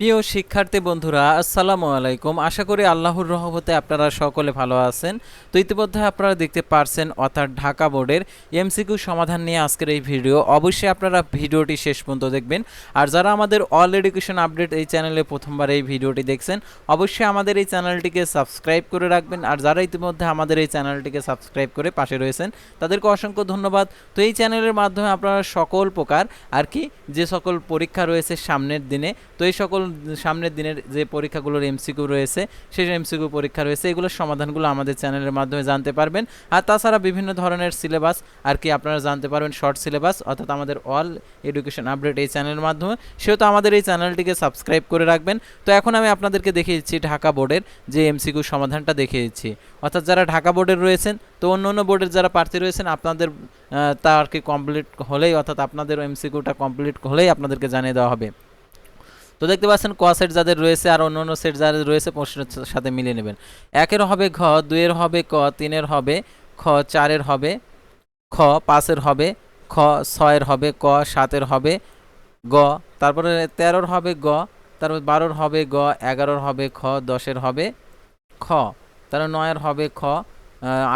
প্রিয় শিক্ষার্থী বন্ধুরা, আসসালামু আলাইকুম। আশা করি আল্লাহর রহমতে আপনারা সকলে ভালো আছেন। তো ইতিমধ্যে আপনারা দেখতে পারছেন, অর্থাৎ ঢাকা বোর্ডের এমসিকিউ সমাধান নিয়ে আজকের এই ভিডিও। অবশ্যই আপনারা ভিডিওটি শেষ পর্যন্ত দেখবেন। আর যারা আমাদের অল এডুকেশন আপডেট এই চ্যানেলে প্রথমবার এই ভিডিওটি দেখছেন, অবশ্যই আমাদের এই চ্যানেলটিকে সাবস্ক্রাইব করে রাখবেন। আর যারা ইতিমধ্যে আমাদের এই চ্যানেলটিকে সাবস্ক্রাইব করে পাশে রয়েছেন, তাদেরকে অসংখ্য ধন্যবাদ। তো এই চ্যানেলের মাধ্যমে আপনারা সকল প্রকার আর কি যে সকল পরীক্ষা রয়েছে সামনের দিনে, তো এই সকল সামনের দিনের যে পরীক্ষাগুলোর এমসিকিউ রয়েছে, সেই এমসিকিউ পরীক্ষা রয়েছে, এগুলোর সমাধানগুলো আমাদের চ্যানেলের মাধ্যমে জানতে পারবেন। আর তাছাড়া বিভিন্ন ধরনের সিলেবাস আর কি আপনারা জানতে পারবেন, শর্ট সিলেবাস, অর্থাৎ আমাদের অল এডুকেশন আপডেট এই চ্যানেলের মাধ্যমে, সেহেতু আমাদের এই চ্যানেলটিকে সাবস্ক্রাইব করে রাখবেন। তো এখন আমি আপনাদেরকে দেখিয়ে দিচ্ছি ঢাকা বোর্ডের যে এমসিকিউ সমাধানটা দেখিয়ে দিচ্ছি অর্থাৎ যারা ঢাকা বোর্ডের রয়েছেন, তো অন্য অন্য বোর্ডের যারা প্রার্থী রয়েছেন, আপনাদের তা আর কি কমপ্লিট হলেই, অর্থাৎ আপনাদের এমসিকিউটা কমপ্লিট হলেই আপনাদেরকে জানিয়ে দেওয়া হবে। তো দেখতে পাচ্ছেন, ক সেট যাদের রয়েছে আর অন্য অন্য সেট যাদের রয়েছে, প্রশ্নের সাথে মিলিয়ে নেবেন। একের হবে ঘ, দুইয়ের হবে ক, তিনের হবে খ, চারের হবে খ, পাঁচের হবে খ, ছয়ের হবে ক, সাতের হবে গ, তারপরে তেরোর হবে গ, তারপর বারোর হবে গ, এগারোর হবে খ, দশের হবে খ, তারপর নয়ের হবে খ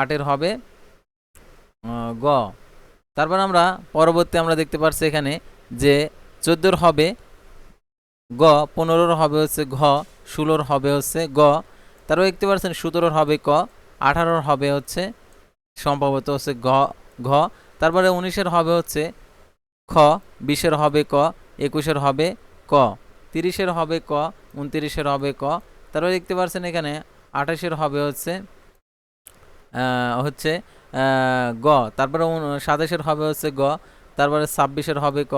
আটের হবে গ। তারপর আমরা পরবর্তী আমরা দেখতে পাচ্ছি এখানে যে চোদ্দোর হবে গ, পনেরোর হবে হচ্ছে ঘ, ষোলোর হবে হচ্ছে গ। তারপর দেখতে পাচ্ছেন সতেরোর হবে ক, আঠারোর হবে হচ্ছে সম্ভবত হচ্ছে ঘ ঘ। তারপরে উনিশের হবে হচ্ছে খ, বিশের হবে ক, একুশের হবে ক, তিরিশের হবে ক, উনতিরিশের হবে ক। তারপরে দেখতে পাচ্ছেন এখানে আঠাশের হবে হচ্ছে হচ্ছে গ। তারপরে সাতাশের হবে হচ্ছে গ, তারপরে ছাব্বিশের হবে ক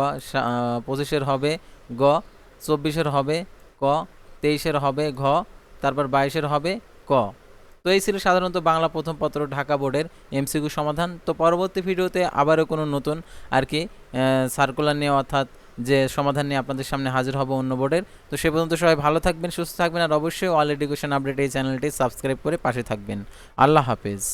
পঁচিশের হবে গ। চব্বিশের হবে, ক, তেইশের হবে, ঘ, তারপর বাইশের হবে, ক। তো এই ছিল সাধারণত বাংলা প্রথম পত্র ঢাকা বোর্ডের এমসিকিউ সমাধান। তো পরবর্তী ভিডিওতে আবারও কোনো নতুন আর কি সার্কুলার নিয়ে অর্থাৎ যে সমাধান নিয়ে আপনাদের সামনে হাজির হব অন্য বোর্ডের। তো সে পর্যন্ত সবাই ভালো থাকবেন, সুস্থ থাকবেন আর অবশ্যই অল এডুকেশন আপডেট এই চ্যানেলটি সাবস্ক্রাইব করে পাশে থাকবেন। আল্লাহ হাফেজ।